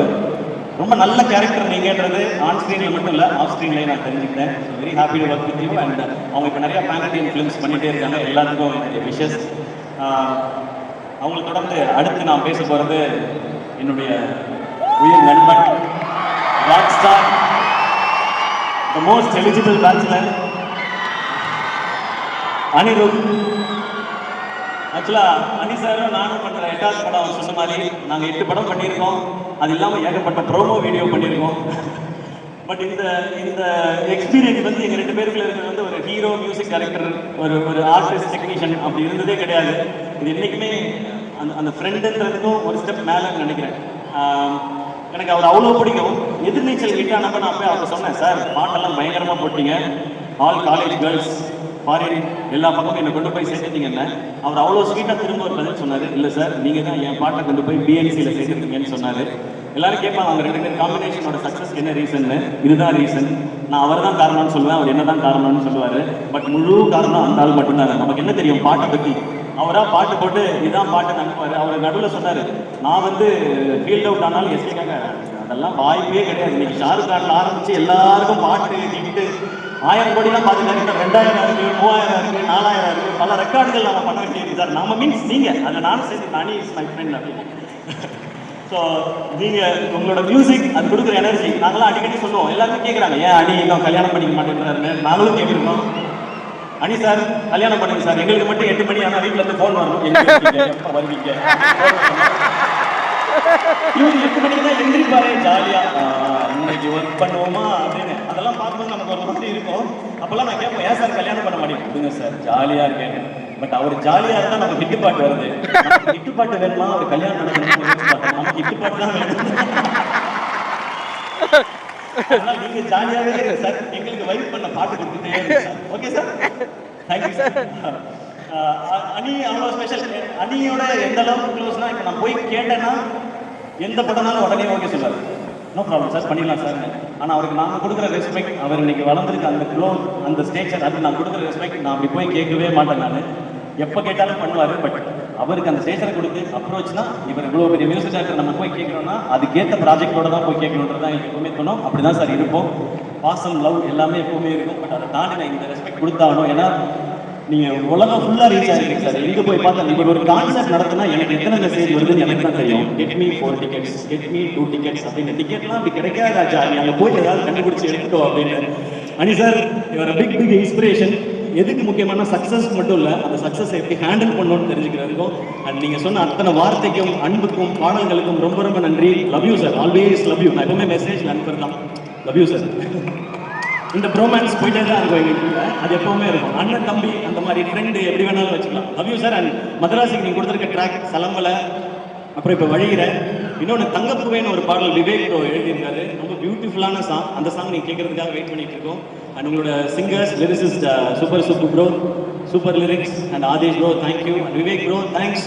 ரொம்ப நல்ல கேரக்டர் நீங்கன்றது ஆன் ஸ்க்ரீனில் மட்டும் இல்லை ஆஃப் ஸ்க்ரீன்லேயே நான் தெரிஞ்சுக்கிட்டேன். Very happy to work with you and அவங்க இப்போ நிறைய பேன் ஃபிலிம்ஸ் பண்ணிகிட்டே இருக்காங்க. எல்லாத்துக்கும் என்னுடைய விஷஸ் அவங்களை தொடர்ந்து அடுத்து நான் பேச போகிறது என்னுடைய உயிர் நண்பன் rock star the most eligible bachelor Anirudh. ஆக்சுவலாக அனி சாரும் நானும் பண்ணுற எட்டாவது படம் அவர் சொன்ன மாதிரி நாங்கள் எட்டு படம் பண்ணியிருக்கோம். அது இல்லாமல் ஏகப்பட்ட ப்ரோமோ வீடியோ பண்ணியிருக்கோம். பட் இந்த இந்த எக்ஸ்பீரியன்ஸ் வந்து எங்கள் ரெண்டு பேருக்குள்ள இருக்கிறது வந்து ஒரு ஹீரோ மியூசிக் டைரக்டர் ஒரு ஒரு ஆர்டிஸ்ட் டெக்னீஷியன் அப்படி இருந்ததே கிடையாது. இது என்றைக்குமே அந்த அந்த ஃப்ரெண்டுன்றதுக்கும் ஒரு ஸ்டெப் மேலேன்னு நினைக்கிறேன். எனக்கு அவர் அவ்வளோ பிடிக்கும். எதிர்நீச்சல் ஹிட் நான் போய் அவரை சொன்னேன் சார் பாட்டெல்லாம் பயங்கரமாக போட்டீங்க. ஆல் காலேஜ் கேர்ள்ஸ் ஃபாரின் எல்லா பக்கமும் என்னை கொண்டு போய் சேர்த்துட்டீங்கன்னு. அவர் அவ்வளோ ஸ்வீட்டாக திரும்ப ஒரு பதில் சொன்னார். இல்லை சார் நீங்கள் தான் என் பாட்டை கொண்டு போய் பிஎன்சியில் சேர்த்துருக்கீங்கன்னு சொன்னார். எல்லாரும் கேட்பாங்க அவங்க ரெண்டு பேர் காம்பினேஷனோட சக்ஸஸ் என்ன ரீசன்னு இதுதான் ரீசன் நான் அவர் தான் காரணம்னு சொல்லுவேன். அவர் என்ன தான் காரணம்னு சொல்லுவார். பட் முழு காரணம் அந்த ஆள் மட்டும்தான். நமக்கு என்ன தெரியும்? பாட்டை பற்றி அவராக பாட்டு போட்டு இதுதான் பாட்டு அனுப்புவார் அவர் நடுவில் சொன்னார் நான் வந்து ஃபீல்ட் அவுட் ஆனாலும் எஸ்கேக்காக அதெல்லாம் வாய்ப்பே கிடையாது. இன்னைக்கு ஷாருக் கான்ல ஆரம்பிச்சு எல்லாருக்கும் பாட்டு ஹிட்டு ஆயிரம் கோடிலாம் பார்த்துட்டாரு இன்னும் ரெண்டாயிரம் இருக்கு மூவாயிரம் இருக்கு நாலாயிரம் இருக்கு. பல ரெக்கார்டுகள் நம்ம பண்ண வேண்டியது சார் நம்ம மீன்ஸ் நீங்க. அதில் நானும் சேர்த்து அனி இஸ் மை ஃப்ரெண்ட் அப்படின்னு. ஸோ நீங்க உங்களோட மியூசிக் அது கொடுக்குற எனர்ஜி நாங்களாம் அடிக்கடி சொல்லுவோம். எல்லாருமே கேட்குறாங்க ஏன் அடி இன்னும் கல்யாணம் பண்ணிக்க மாட்டேங்கிறாரு நாங்களும் கேட்குறோம் அனி சார் கல்யாணம் பண்ணுங்க சார். எங்களுக்கு மட்டும் எட்டு மணி ஆனால் வீட்டில் இருந்து ஃபோன் வரணும். எங்க வருவீங்க? இவர் எட்டு மணிக்கு தான் எந்திரிப்பாரு. ஜாலியா இன்னைக்கு ஒர்க் பண்ணுவோமா? அப்படின்னு. அதெல்லாம் பார்க்கும்போது நமக்கு ஒரு மாதிரி இருக்கும். அப்பெல்லாம் நான் கேட்பேன் ஏன் சார் கல்யாணம் பண்ண மாட்டேங்க? கொடுங்க சார். ஜாலியா இருக்கேன். பட் அவர் ஜாலியா இருந்தா நமக்கு ஹிட்டு பாட்டு வருது. கிட்டுப்பாட்டு ஹிட்டு பாட்டு வேணுமா? அவர் கல்யாணம் நடக்கணும் நமக்கு ஹிட்டு பாட்டு தான் வேணும். நீங்க ஜாலியாவே இருங்க சார். எங்களுக்கு வைப் பண்ண பாட்டு கொடுத்துட்டே இருங்க ஓகே சார்? Thank you sir. அனி அவ்வளோ ஸ்பெஷல் அனியோட எந்த அளவுக்கு க்ளோஸ்னா இப்போ நான் போய் கேட்டேன்னா எந்த படம்னாலும் உடனே ஓகே சொல்லார் நோ ப்ராப்ளம் சார். பண்ணிடலாம் சார். ஆனால் அவருக்கு நாங்கள் கொடுக்குற ரெஸ்பெக்ட் அவர் இன்னைக்கு வளர்ந்துருக்க அந்த க்ளோ அந்த ஸ்டேச்சர் அது நான் கொடுக்குற ரெஸ்பெக்ட் நான் அப்படி போய் கேட்கவே மாட்டேன் நான். எப்போ கேட்டாலும் பண்ணுவார் பட் அவருக்கு அந்த ஸ்டேச்சரை கொடுத்து அப்ரோச்னா இவர் இவ்வளோ பெரிய மியூசிக் டேரக்டர் நம்ம போய் கேட்கணும்னா அதுக்கேற்ற ப்ராஜெக்டோட தான் போய் கேட்கணுன்றது தான் எனக்கு எப்பவுமே தோணும். அப்படி தான் சார் இருப்போம். பாசம் லவ் எல்லாமே எப்பவுமே இருக்கும். பட் அதை தாண்டி நான் இந்த ரெஸ்பெக்ட் கொடுத்தாகணும். ஏன்னா நீங்க உலகம் ஃபுல்லா ரீச் ஆகிருக்கு சார் எங்க போய் பார்த்தா நீங்கள் ஒரு கான்சர்ட் நடத்தினா எனக்கு எத்தனை மெசேஜ் வருதுன்னு எனக்கு தான் தெரியும். Get me four tickets get me two tickets அப்படின்னு. டிக்கெட்லாம் அப்படி கிடைக்காது ராஜா நீ அங்கே போய் ஏதாவது கண்டுபிடிச்சி எடுத்துக்கோ அப்படின்னு. அனி சார் இவர் பிக் பிக் இன்ஸ்பிரேஷன் எதுக்கு முக்கியமான சக்ஸஸ் மட்டும் இல்லை அந்த சக்ஸஸ் எப்படி ஹேண்டில் பண்ணணும்னு தெரிஞ்சுக்கிறதுக்கும் அண்ட் நீங்கள் சொன்ன அத்தனை வார்த்தைக்கும் அன்புக்கும் பாடல்களுக்கும் ரொம்ப ரொம்ப நன்றி. Love you sir always love you நான் எப்பவுமே மெசேஜ் அனுப்புறது தான். லவ் யூ சார் இந்த ப்ரோமேன்ஸ் போயிட்டே தான் இருக்கும் எங்களுக்குள்ள அது எப்பவுமே இருக்கும். அண்ணன் தம்பி அந்த மாதிரி ஃப்ரெண்டு எப்படி வேணாலும் வச்சுக்கலாம். லவ் யூ சார் அண்ட் மதராசிக்கு நீங்கள் கொடுத்துருக்க ட்ராக் சலம்பல அப்புறம் இப்போ வழிகிற இன்னொன்று தங்கப்புவேன்னு ஒரு பாடல் விவேக் ப்ரோ எழுதியிருக்காரு. ரொம்ப பியூட்டிஃபுல்லான சாங் அந்த சாங் நீங்கள் கேட்கறதுக்காக வெயிட் பண்ணிட்டு இருக்கோம். அண்ட் உங்களோட singers lyricist super super bro super lyrics and Aadesh bro thank you and Vivek bro thanks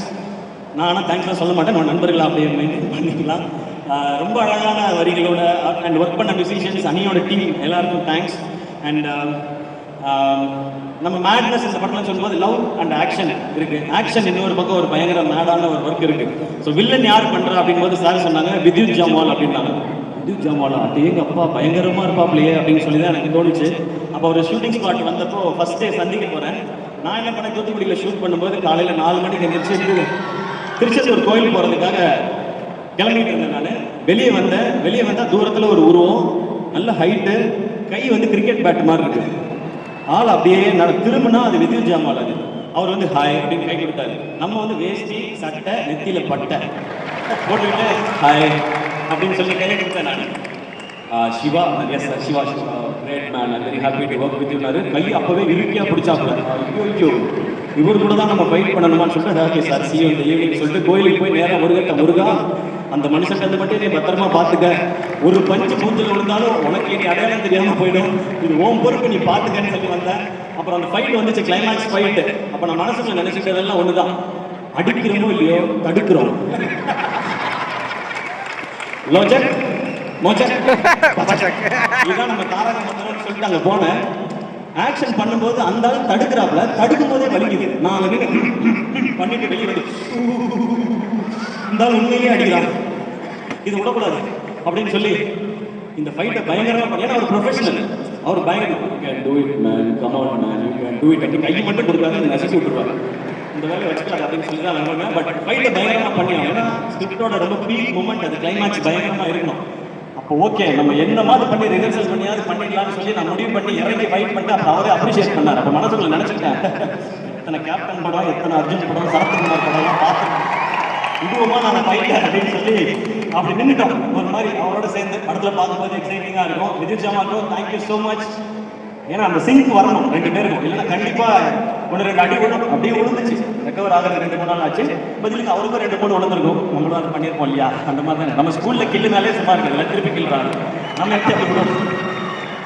நான் ஆனால் தேங்க்ஸ்லாம் சொல்ல மாட்டேன். நம்ம நண்பர்களாக அப்படியே மெயின்டைன் பண்ணிக்கலாம். Uh, ரொம்ப அழகான வரிகளோட uh, அண்ட் ஒர்க் பண்ண மியூசிஷியன்ஸ் அணியோட டீம் எல்லாருக்கும் தேங்க்ஸ் அண்ட் um, um, நம்ம மேட்னஸ் இந்த படம்லாம் சொல்லும்போது லவ் அண்ட் ஆக்ஷன் இருக்கு. ஆக்ஷன் இன்னொரு பக்கம் ஒரு பயங்கர மேடான ஒரு ஒர்க் இருக்கு. ஸோ வில்லன் யார் பண்ணுறா அப்படிங்கும்போது சார் சொன்னாங்க வித்யுத் ஜாமால் அப்படின்னாங்க. இது ஜாமாலா அது எங்கள் அப்பா பயங்கரமாக இருப்பாப்லையே அப்படின்னு சொல்லி தான் எனக்கு தோணுச்சு. அப்போ ஒரு ஷூட்டிங் ஸ்பாட் வந்தப்போ ஃபர்ஸ்ட் டே சந்திக்க போகிறேன் நான் என்ன பண்ணேன் தூத்துக்குடியில் ஷூட் பண்ணும்போது காலையில் நாலு மணிக்கு எந்திரிச்சு திருச்செந்தூர் கோயில் போகிறதுக்காக கிளம்பிட்டு இருந்தேன் நான். வெளியே வந்தேன். வெளியே வந்தால் தூரத்தில் ஒரு உருவம் நல்ல ஹைட்டு கை வந்து கிரிக்கெட் பேட் மாதிரி இருக்கு. ஆள் அப்படியே நட திரும்பினா அது வித்யுத் ஜாமால் அது. அவர் வந்து ஹாய் அப்படின்னு கை கொடுத்தாரு. நம்ம வந்து வேஷ்டி சட்டை நெத்தியில் பட்டை. போட்டுக்கிட்டு ஹாய் அப்படின்னு சொல்லி கையை கொடுத்தேன் நான் Siva yes sir Siva Siva. Great man very happy to work with யூனாரு கை அப்போவே இறுக்கியா பிடிச்சாப்புல. ஐயோ ஐயோ. இவர் கூட தான் நம்ம ஃபைட் பண்ணணுமான்னு சொல்லிட்டு ஓகே சார் சி இந்த ஈவினிங் சொல்லிட்டு கோயிலுக்கு போய் நேராக முருகட்ட முருகா அந்த மனுஷன் வந்து மட்டும் நீ பத்திரமா பார்த்துக்க ஒரு பஞ்சு மூஞ்சில் விழுந்தாலும் உனக்கு இனி அடையாளம் தெரியாமல் போயிடும். இது ஓம் பொறுப்பு நீ பார்த்துக்கன்னு சொல்லி வந்தேன் அப்புறம் அந்த ஃபைட் வந்துச்சு கிளைமேக்ஸ் ஃபைட்டு அப்போ நான் மனசுக்குள்ள நினைச்சிட்டதெல்லாம் ஒன்று தான் அடிக்கிறோமோ இல்லையோ தடுக்கிறோம். லோஜக் மோஜக் பச்சக். இதுதான் நம்ம தாரக மந்திரம்னு சொல்லிட்டு அங்க போனேன். ஆக்ஷன் பண்ணும்போது அந்த ஆள் தடுக்கிறாப்ல தடுக்கும் போதே வலிக்குது நான் அங்க பண்ணிட்டு வெளியே வந்து இந்த ஆள் உண்மையிலேயே அடிக்கிறான். இது விடக்கூடாது. அப்படின்னு சொல்லி இந்த ஃபைட்டை பயங்கரமா பண்ணி ஏன்னா அவர் ப்ரொஃபஷனல் அவர் பயங்கரம் you can do it man come on man you can do it அப்படி கை மட்டும் கொடுக்காம இந்த நசிச்சு விட்டுருவாங்க. இந்த வேலை வச்சுக்கலாம் அப்படின்னு சொல்லி தான் நம்புவேன் பட் ஃபைட்டை பயங்கரமாக பண்ணி ஏன்னா ஸ்கிரிப்டோட ரொம்ப பீக் மூமெண்ட் அது. கிளைமேக்ஸ் பயங்கரமாக இருக்கணும். அப்போ ஓகே நம்ம என்ன மாதிரி பண்ணி ரிஹர்சல் பண்ணியாவது பண்ணிடலாம்னு சொல்லி நான் முடிவு பண்ணி இறங்கி ஃபைட் பண்ணிட்டு அப்போ அவரே அப்ரிஷியேட் பண்ணார். அப்போ மனசுக்குள்ள நினைச்சிட்டேன் எத்தனை கேப்டன் படம் எத்தனை அர்ஜுன் படம் சரத்குமார் படம் பார்த்து இதுவுமா நான் ஃபைட்டர் அப்படின்னு சொல்லி அப்படி நின்றுட்டோம் ஒரு மாதிரி அவரோட சேர்ந்து படத்தில் பார்க்கும்போது எக்ஸைட்டிங்காக இருக்கும். விஜய் ஜாமாக்கும் தேங்க்யூ ஸோ மச் ஏன்னா அந்த சிங்க் வரணும். ரெண்டு பேருக்கும். இல்லைன்னா கண்டிப்பாக ஒன்று ரெண்டு அடி ஒன்று அப்படியே விழுந்துச்சு. ரெக்கவர் ஆகிறது ரெண்டு மூணு நாள் ஆச்சு. பதிலுக்கு அவருக்கும் ரெண்டு மூணு விழுந்துருக்கும். நம்மளும் அது பண்ணியிருப்போம் இல்லையா? அந்த மாதிரி தானே. நம்ம ஸ்கூலில் கில்லுனாலே சும்மா இருக்குதுல்ல திருப்பி கில்லுறாங்க நம்ம எப்படி அப்படி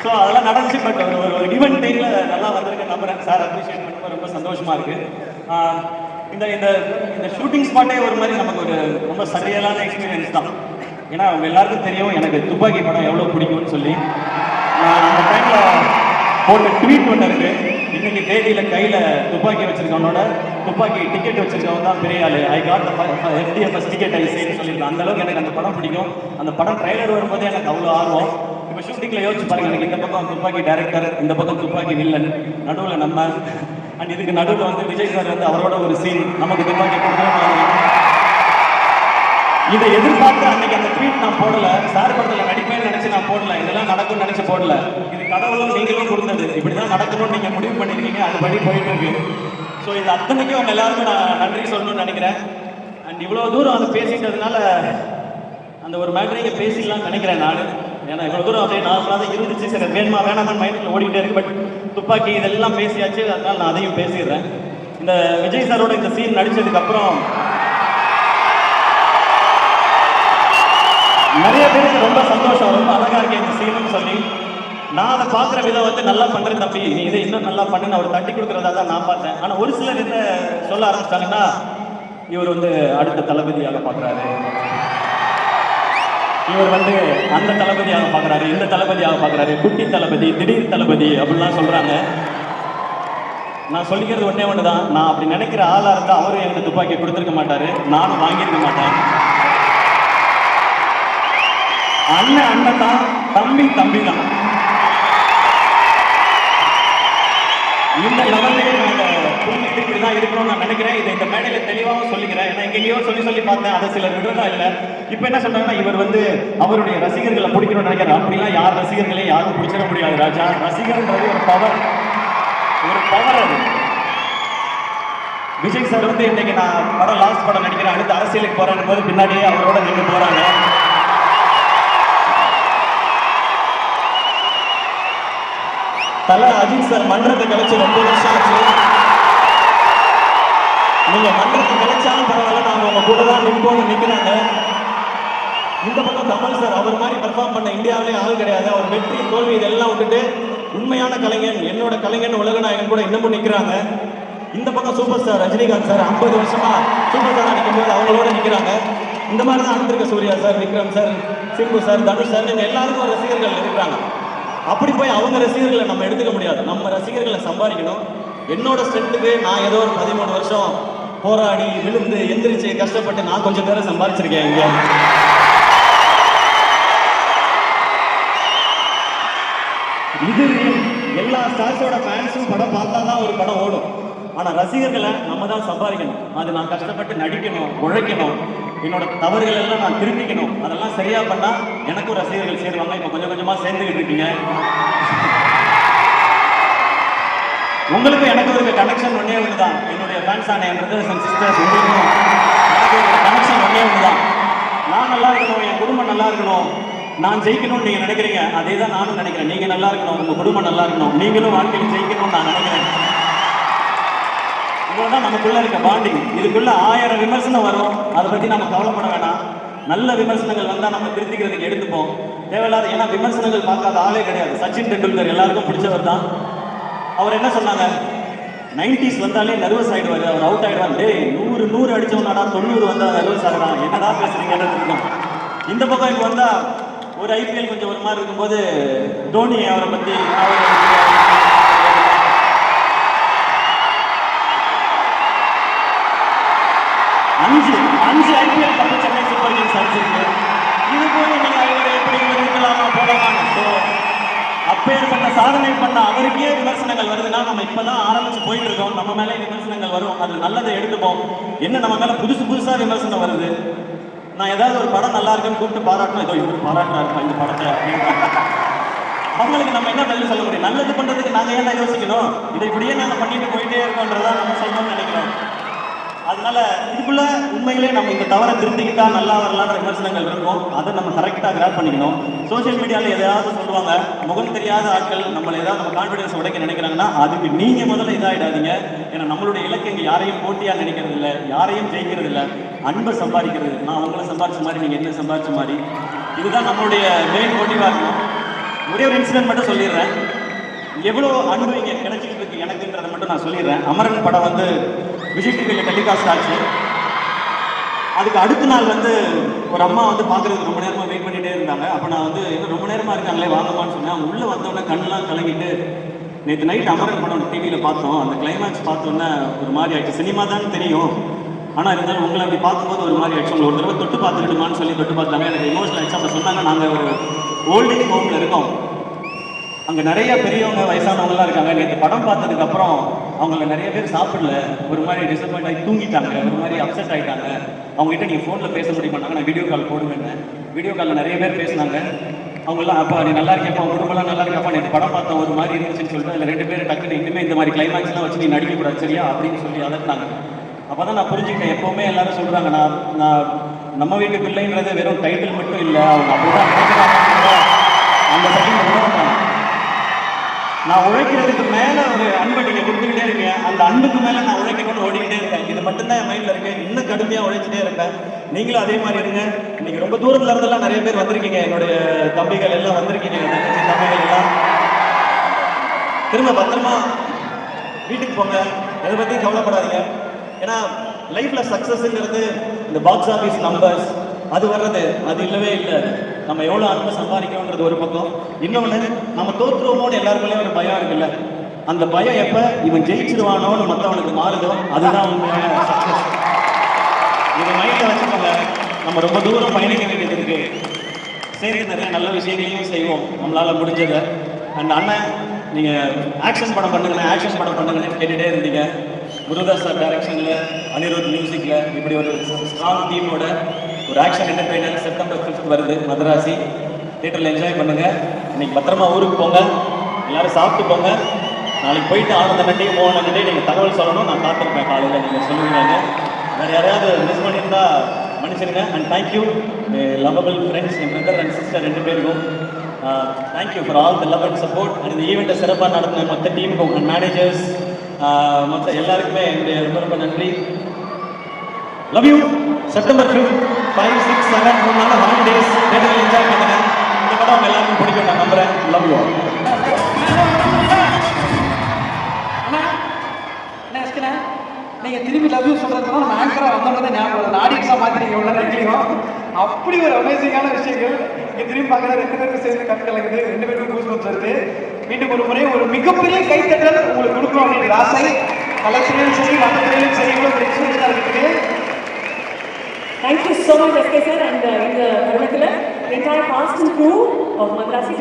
ஸோ அதெல்லாம் நடந்துச்சு பட் ஒரு ஒரு ஈவெண்ட் டைமில் நல்லா வந்திருக்கு நம்புறேன். சார் அப்ரிஷியேட் பண்ணும்போது ரொம்ப சந்தோஷமாக இருக்குது இந்த இந்த இந்த ஷூட்டிங் ஸ்பாட்டே ஒரு மாதிரி நமக்கு ஒரு ரொம்ப சரியான எக்ஸ்பீரியன்ஸ் தான். ஏன்னா அவங்க எல்லாருக்கும் தெரியும் எனக்கு துப்பாக்கி படம் எவ்வளோ பிடிக்கும்னு சொல்லி. நான் அந்த டைமில் போட்ட ட்வீட் ஒன்று இன்னைக்கு தேதியில கையில துப்பாக்கி வச்சிருக்கவனோட துப்பாக்கி டிக்கெட் வச்சிருக்கவன் தான் பெரிய ஆளு I got FDFS ticket I சேன்னு சொல்லியிருக்கேன். அந்த அளவுக்கு எனக்கு அந்த படம் பிடிக்கும். அந்த படம் ட்ரைலர் வரும்போதே எனக்கு அவ்வளோ ஆர்வம். இப்போ ஷூட்டிங்ல யோசிச்சு பாருங்க எனக்கு இந்த பக்கம் துப்பாக்கி டைரக்டர் இந்த பக்கம் துப்பாக்கி வில்லன் நடுவில் நம்ம அண்ட் இதுக்கு நடுவில் வந்து விஜய் சார் வந்து அவரோட ஒரு சீன் நமக்கு துப்பாக்கி கொடுக்குற இதை எதிர்பார்த்து அன்னைக்கு அந்த ட்வீட் நான் போடல. சார் படத்துல நடிப்பேன்னு நினைச்சு நான் போடல. இதெல்லாம் நடக்கும்னு நினைச்சு போடல. இது கடவுளும் நீங்களும் கொடுத்தது. இப்படிதான் நடக்கணும்னு நீங்க முடிவு பண்ணிருக்கீங்க. அதுபடி போயிட்டு இருக்கு. ஸோ இது அத்தனைக்கும் அவங்க எல்லாருக்கும் நான் நன்றி சொல்லணும்னு நினைக்கிறேன். அண்ட் இவ்வளவு தூரம் அது பேசிட்டதுனால அந்த ஒரு மேட்டரை பேசிக்கலாம்னு நினைக்கிறேன் நான். ஏன்னா இவ்வளோ தூரம் அப்படியே நார்மலாக தான் இருந்துச்சு. சரி வேணுமா வேணாம் மைண்டில் ஓடிக்கிட்டே இருக்கு. பட் துப்பாக்கி இதெல்லாம் பேசியாச்சு. அதனால நான் அதையும் பேசிடுறேன். இந்த விஜய் சாரோட இந்த சீன் நடிச்சதுக்கு நிறைய பேருக்கு ரொம்ப சந்தோஷம் ரொம்ப அழகா இருக்கு இந்த சீனும் சொல்லி. நான் அதை பார்க்குற விதம் வந்து நல்லா பண்ணுறேன் தம்பி. நீ இதை இன்னும் நல்லா பண்ணுன்னு அவர் தட்டி கொடுக்குறதா தான் நான் பார்த்தேன். ஆனால் ஒரு சிலர் என்ன சொல்ல ஆரம்பிச்சிட்டாங்கன்னா இவர் வந்து அடுத்த தளபதியாக பார்க்குறாரு. இவர் வந்து அந்த தளபதியாக பார்க்குறாரு இந்த தளபதியாக பார்க்குறாரு குட்டி தளபதி திடீர் தளபதி அப்படிலாம் சொல்கிறாங்க நான் சொல்லிக்கிறது ஒன்றே ஒன்று தான் நான் அப்படி நினைக்கிற ஆளாக இருந்தால் அவரும் எனக்கு துப்பாக்கி கொடுத்துருக்க மாட்டார். நானும் வாங்கியிருக்க மாட்டேன். அண்ணன் அண்ணன் தான் தம்பி தம்பி தான். இந்த லெவல்லே நாங்க இப்படி தான் இருக்கணும்னு நான் நினைக்கிறேன். இதை இந்த மேடையில் தெளிவாகவும் சொல்லிக்கிறேன். ஏன்னா எங்கேயோ சொல்லி சொல்லி பார்த்தேன். அதை சிலர் விடுறதா இல்லை. இப்போ என்ன சொல்றாங்கன்னா இவர் வந்து அவருடைய ரசிகர்களை பிடிக்கணும்னு நினைக்கிறார். அப்படிலாம் யார் ரசிகர்களையும் யாரும் பிடிச்சிட முடியாது ராஜா. ரசிகர்ன்றது ஒரு பவர் ஒரு பவர் அது. விஜய் சார் வந்து இன்னைக்கு நான் படம் லாஸ்ட் படம் நடிக்கிறேன் அடுத்து அரசியலுக்கு போறேன் போது பின்னாடியே அவரோட நின்று போறாங்க. தல அஜித் சார் மன்றத்தை கழிச்சு ரொம்ப வருஷம் ஆச்சு. நீங்க மன்றத்தை கழிச்சாலும் பரவாயில்ல நாங்க உங்க கூட தான் நிற்போம்னு நிக்கிறாங்க. இந்த பக்கம் கமல் சார் அவர் மாதிரி பெர்ஃபார்ம் பண்ண இந்தியாவிலே ஆள் கிடையாது. அவர் வெற்றி தோல்வி இதெல்லாம் விட்டுட்டு உண்மையான கலைஞன் என்னோட கலைஞன் உலகநாயகன் கூட இன்னமும் நிக்கிறாங்க. இந்த பக்கம் சூப்பர் ஸ்டார் ரஜினிகாந்த் சார் ஐம்பது வருஷமா சூப்பர் ஸ்டார் நிற்கும் போது அவங்களோட நிக்கிறாங்க. இந்த மாதிரி தான் அடுத்திருக்க Suriya sir Vikram sir Simbu sir Dhanush sir நீங்கள் எல்லாருக்கும் ரசிகர்கள் இருக்கிறாங்க அப்படி போய் அவங்க ரசிகர்களை நம்ம எடுத்துக்க முடியாது. நம்ம ரசிகர்களை சம்பாதிக்கணும். என்னோட ஸ்ட்ரென்த்துக்கு நான் ஏதோ ஒரு பதிமூணு வருஷம் போராடி விழுந்து எந்திரிச்சு கஷ்டப்பட்டு நான் கொஞ்சம் பேரை சம்பாதிச்சிருக்கேன் இங்க. இது எல்லா ஸ்டார்ஸோட ஃபேன்ஸும் படம் பார்த்தா தான் ஒரு படம் ஓடும். ஆனா ரசிகர்களை நம்ம தான் சம்பாதிக்கணும். அது நான் கஷ்டப்பட்டு நடிக்கணும் உழைக்கணும் என்னோட தவறுகள் எல்லாம் நான் திருப்பிக்கணும் அதெல்லாம் சரியா பண்ணா எனக்கும் ரசிகர்கள் சேருவாங்க. இப்போ கொஞ்சம் கொஞ்சமா சேர்ந்துகிட்டு இருக்கீங்க. உங்களுக்கும் எனக்கும் இருக்க கனெக்ஷன் ஒன்னே ஒன்று தான் என்னுடைய ஃபேன்ஸ் ஆன என் பிரதர்ஸ் அண்ட் சிஸ்டர்ஸ் உங்களுக்கும் எனக்கு கனெக்ஷன் ஒன்னே ஒன்று தான் நான் நல்லா இருக்கணும் என் குடும்பம் நல்லா இருக்கணும். நான் ஜெயிக்கணும்னு நீங்க நினைக்கிறீங்க அதே தான் நானும் நினைக்கிறேன். நீங்க நல்லா இருக்கணும் உங்க குடும்பம் நல்லா இருக்கணும். நீங்களும் வாழ்க்கையில் ஜெயிக்கணும்னு நான் நினைக்கிறேன். இவ்வளோதான் நமக்குள்ள இருக்க பாண்டிங் இதுக்குள்ள ஆயிரம் விமர்சனம் வரும். அதை பத்தி நம்ம கவலைப்பட வேணாம். நல்ல விமர்சனங்கள் வந்தா நம்ம திருத்திக்கிறதுக்கு எடுத்துப்போம். தேவையில்லாத ஏன்னா விமர்சனங்கள் பார்க்காத ஆளே கிடையாது. சச்சின் டெண்டுல்கர் எல்லாருக்கும் பிடிச்சவர் தான். அவர் என்ன சொன்னாங்க? நைன்டிஸ் வந்தாலே நர்வஸ் ஆகிடுவார் அவர் அவுட் ஆகிடுவார் டே நூறு நூறு அடிச்சவனாடா தொண்ணூறு வந்தா நர்வஸ் ஆகிறான். என்னடா பேசுறீங்கன்னு இருக்கும் இந்த பக்கம் இப்போ வந்தா ஒரு ஐபிஎல் கொஞ்சம் ஒரு மாதிரி இருக்கும்போது தோனி அவரை பத்தி அவரை அஞ்சு அஞ்சு IPL cup Chennai Super Kings அடிச்சிருக்கு. இது போய் நீங்கள் இவர் எப்படி இவர் இருக்கலாமா போகலாமான்னு ஸோ அப்பேற்பட்ட சாதனை பண்ண அவருக்கே விமர்சனங்கள் வருதுன்னா நம்ம இப்பதான் ஆரம்பிச்சு போயிட்டு இருக்கோம் நம்ம மேலே விமர்சனங்கள் வரும். அது நல்லதை எடுத்துப்போம். என்ன நம்ம மேலே புதுசு புதுசாக விமர்சனம் வருது? நான் ஏதாவது ஒரு படம் நல்லா இருக்குன்னு கூப்பிட்டு பாராட்டணும். ஏதோ இவர் பாராட்டுறாருப்பா இந்த படத்தை அப்படின்னு அவங்களுக்கு நம்ம என்ன பதில் சொல்ல முடியும்? நல்லது பண்ணுறதுக்கு நாங்கள் ஏன் யோசிக்கணும்? இதை இப்படியே நாங்கள் பண்ணிட்டு போயிட்டே இருக்கோன்றதான் நம்ம சொல்லணும்னு நினைக்கிறோம். அதனால இதுக்குள்ள உண்மையிலே நம்ம இந்த தவறை திருத்திக்கிட்டா நல்லா வரலான்ற விமர்சனங்கள் இருக்கும். அதை நம்ம கரெக்டாக கிராப் பண்ணிக்கணும். சோஷியல் மீடியாவில் எதையாவது சொல்லுவாங்க முகம் தெரியாத ஆட்கள் நம்மளை ஏதாவது நம்ம கான்ஃபிடன்ஸ் உடைக்க நினைக்கிறாங்கன்னா அதுக்கு நீங்க முதல்ல இதாகிடாதீங்க ஏன்னா நம்மளுடைய இலக்கு இங்கே யாரையும் போட்டியாக நினைக்கிறது இல்லை யாரையும் ஜெயிக்கிறது இல்லை அன்பை சம்பாதிக்கிறது நான் உங்களை சம்பாதிச்ச மாதிரி நீங்கள் என்ன சம்பாதிச்ச மாதிரி. இதுதான் நம்மளுடைய மெயின் மோட்டிவாக இருக்கும் ஒரே ஒரு இன்சிடென்ட் மட்டும் சொல்லிடுறேன். எவ்வளோ அன்பு இங்கே கிடைச்சிக்கிட்டு இருக்கு எனக்குன்றதை மட்டும் நான் சொல்லிடுறேன். அமரன் படம் வந்து விஜய் டிவியில் டெலிகாஸ்ட் ஆச்சு அதுக்கு அடுத்த நாள் வந்து ஒரு அம்மா வந்து பார்க்குறதுக்கு ரொம்ப நேரமாக வெயிட் பண்ணிகிட்டே இருந்தாங்க. அப்போ நான் வந்து இன்னும் ரொம்ப நேரமாக இருக்காங்களே வாங்கம்மான்னு சொன்னேன். அவங்க உள்ளே வந்தோடனே கண்ணெலாம் கலங்கிட்டு நேற்று நைட் அமரன் படம் டிவியில் பார்த்தோம். அந்த கிளைமேக்ஸ் பார்த்தோன்னே ஒரு மாதிரி ஆயிடுச்சு. சினிமா தான் தெரியும். ஆனால் இருந்தாலும் உங்களை அப்படி பார்க்கும்போது ஒரு மாதிரி ஆயிடுச்சு. உங்களை ஒரு தடவை தொட்டு பார்த்துக்கிட்டுமான்னு சொல்லி தொட்டு பார்த்தாங்க எனக்கு இமோஷனல் ஆயிடுச்சு. அப்போ சொன்னாங்க நாங்கள் ஒரு ஓல்டேஜ் ஹோமில் இருக்கோம். அங்க நிறைய பெரியவங்க வயசானவங்கலாம் இருக்காங்க. நேற்று படம் பார்த்ததுக்கு அப்புறம் அவங்கள நிறைய பேர் சாப்பிடல. ஒரு மாதிரி டிசப்பாயிண்ட் ஆகி தூங்கிட்டாங்க. ஒரு மாதிரி அப்செட் ஆயிட்டாங்க. அவங்க கிட்ட நீங்க போன்ல பேச முடியுமாட்டாங்க நான் வீடியோ கால் போடுவேன் வீடியோ காலில் நிறைய பேர் பேசினாங்க. அவங்களாம் அப்பா நீ நல்லா இருக்கேன் உங்க குடும்பம்லாம் நல்லா இருக்கப்பா நேற்று படம் பார்த்தா ஒரு மாதிரி இருந்துச்சுன்னு சொல்லிட்டு அதில் ரெண்டு பேரும் டக்குன்னு இனிமேல் இந்த மாதிரி கிளைமேக்ஸ்லாம் வச்சு நீ நடிக்கக்கூடாது சரியா? அப்படின்னு சொல்லி அதட்டினாங்க. அப்பதான் நான் புரிஞ்சுக்கிட்டேன். எப்பவுமே எல்லாரும் சொல்றாங்க நான் நான் நம்ம வீட்டு பிள்ளைன்றது வெறும் டைட்டில் மட்டும் இல்லை. அவங்க அப்படிதான் அந்த செகண்ட் நான் உழைக்கிறதுக்கு மேல ஒரு அன்பை நீங்க கொடுத்துக்கிட்டே இருக்கீங்க. அந்த அன்புக்கு மேல நான் உழைக்கணும்னு ஓடிக்கிட்டே இருக்கேன். இது மட்டும்தான் என் மைண்ட்ல இருக்கேன் இன்னும் கடுமையா உழைச்சிட்டே இருப்பேன். நீங்களும் அதே மாதிரி இருங்க. இன்னைக்கு ரொம்ப தூரத்துல இருந்தெல்லாம் நிறைய பேர் வந்திருக்கீங்க. என்னுடைய தம்பிகள் எல்லாம் வந்திருக்கீங்க. தங்கச்சி தம்பிகள் எல்லாம். திரும்ப பத்திரமா வீட்டுக்கு போங்க. எதை பத்தியும் கவலைப்படாதீங்க. ஏன்னா லைஃப்ல சக்சஸ்ங்கிறது இந்த பாக்ஸ் ஆஃபீஸ் நம்பர்ஸ் அது வர்றது. அது இல்லவே இல்லை. நம்ம எவ்வளோ அன்பை சம்பாதிக்கணுன்றது ஒரு பக்கம். இன்னொன்று நம்ம தோற்றுருவோமோன்னு எல்லாருக்குள்ளேயும் ஒரு பயம் இருக்குல்ல. அந்த பயம் எப்போ? இவன் ஜெயிச்சிருவானோன்னு மற்றவனுக்கு மாறுதோ அதுதான் உண்மையான சக்ஸஸ் இதை மைண்டில் வச்சுக்கோங்க. நம்ம ரொம்ப தூரம் பயணிக்க வேண்டியது இருக்கு. சேர்த்து நிறைய நல்ல விஷயங்களையும் செய்வோம். நம்மளால் முடிஞ்சதை. அண்ட் அண்ணன் நீங்கள் ஆக்ஷன் படம் பண்ணுங்களேன் ஆக்ஷன் படம் பண்ணுங்களேன்னு கேட்டுகிட்டே இருந்தீங்க. முருகதாஸ் சார் டைரக்ஷன்ல அனிருத் மியூசிக்கில் இப்படி ஒரு ஸ்ட்ராங் டீமோட ஒரு ஆக்ஷன் என்டர்டைனர் செப்டம்பர் ஃபிஃப்த் வருது மதராசி. தியேட்டரில் என்ஜாய் பண்ணுங்கள் இன்னைக்கு பத்திரமா ஊருக்கு போங்க. எல்லாரும் சாப்பிட்டு போங்க. நாளைக்கு போயிட்டு ஆனந்த நட்டி மோகன் நட்டி நீங்கள் தகவல் சொல்லணும். நான் காத்திருப்பேன் காலையில். நீங்கள் சொல்லுவீங்க வேறு யாரையாவது மிஸ் பண்ணியிருந்தா மன்னிச்சிருங்க and thank you lovable friends N brother and sister ரெண்டு பேருக்கும். Thank you for all the love and support and இந்த ஈவெண்ட்டை சிறப்பாக நடத்தின மொத்த டீமுக்கும் அண்ட் மேனேஜர்ஸ் மொத்த எல்லாருக்குமே என்னுடைய ரொம்ப ரொம்ப நன்றி. Love you September fifth five six seven மூணு நாள் ஹாலிடேஸ் தேட்டரில் என்ஜாய் பண்ணுங்க. இந்த படம் உங்க எல்லாருக்கும் பிடிக்கும் நான் நம்புறேன். லவ் யூ நீங்க திரும்பி லவ் யூ சொல்றதுனால நம்ம ஆங்கரா வந்தோம்னு ஞாபகம் வருது. ஆடியன்ஸா மாத்தி நீங்க எவ்வளவு நினைக்கிறோம் அப்படி ஒரு அமேசிங்கான விஷயங்கள். இங்க திரும்பி பார்க்கற ரெண்டு பேருக்கும் சேர்ந்து கண் கலக்குது ரெண்டு பேருக்கும் கூஸ் வருது மீண்டும் ஒரு முறை ஒரு மிகப்பெரிய கைத்தட்டல் உங்களுக்கு கொடுக்கணும் அப்படின்ற ஆசை. கலைத்துறையிலும் சரி மற்ற சரி இவ்வளவு எக்ஸ்பீரியன்ஸாக இருக்குது. Thank you so much, SK sir, and uh, in the Karanakula, the entire cast and crew of Madrasi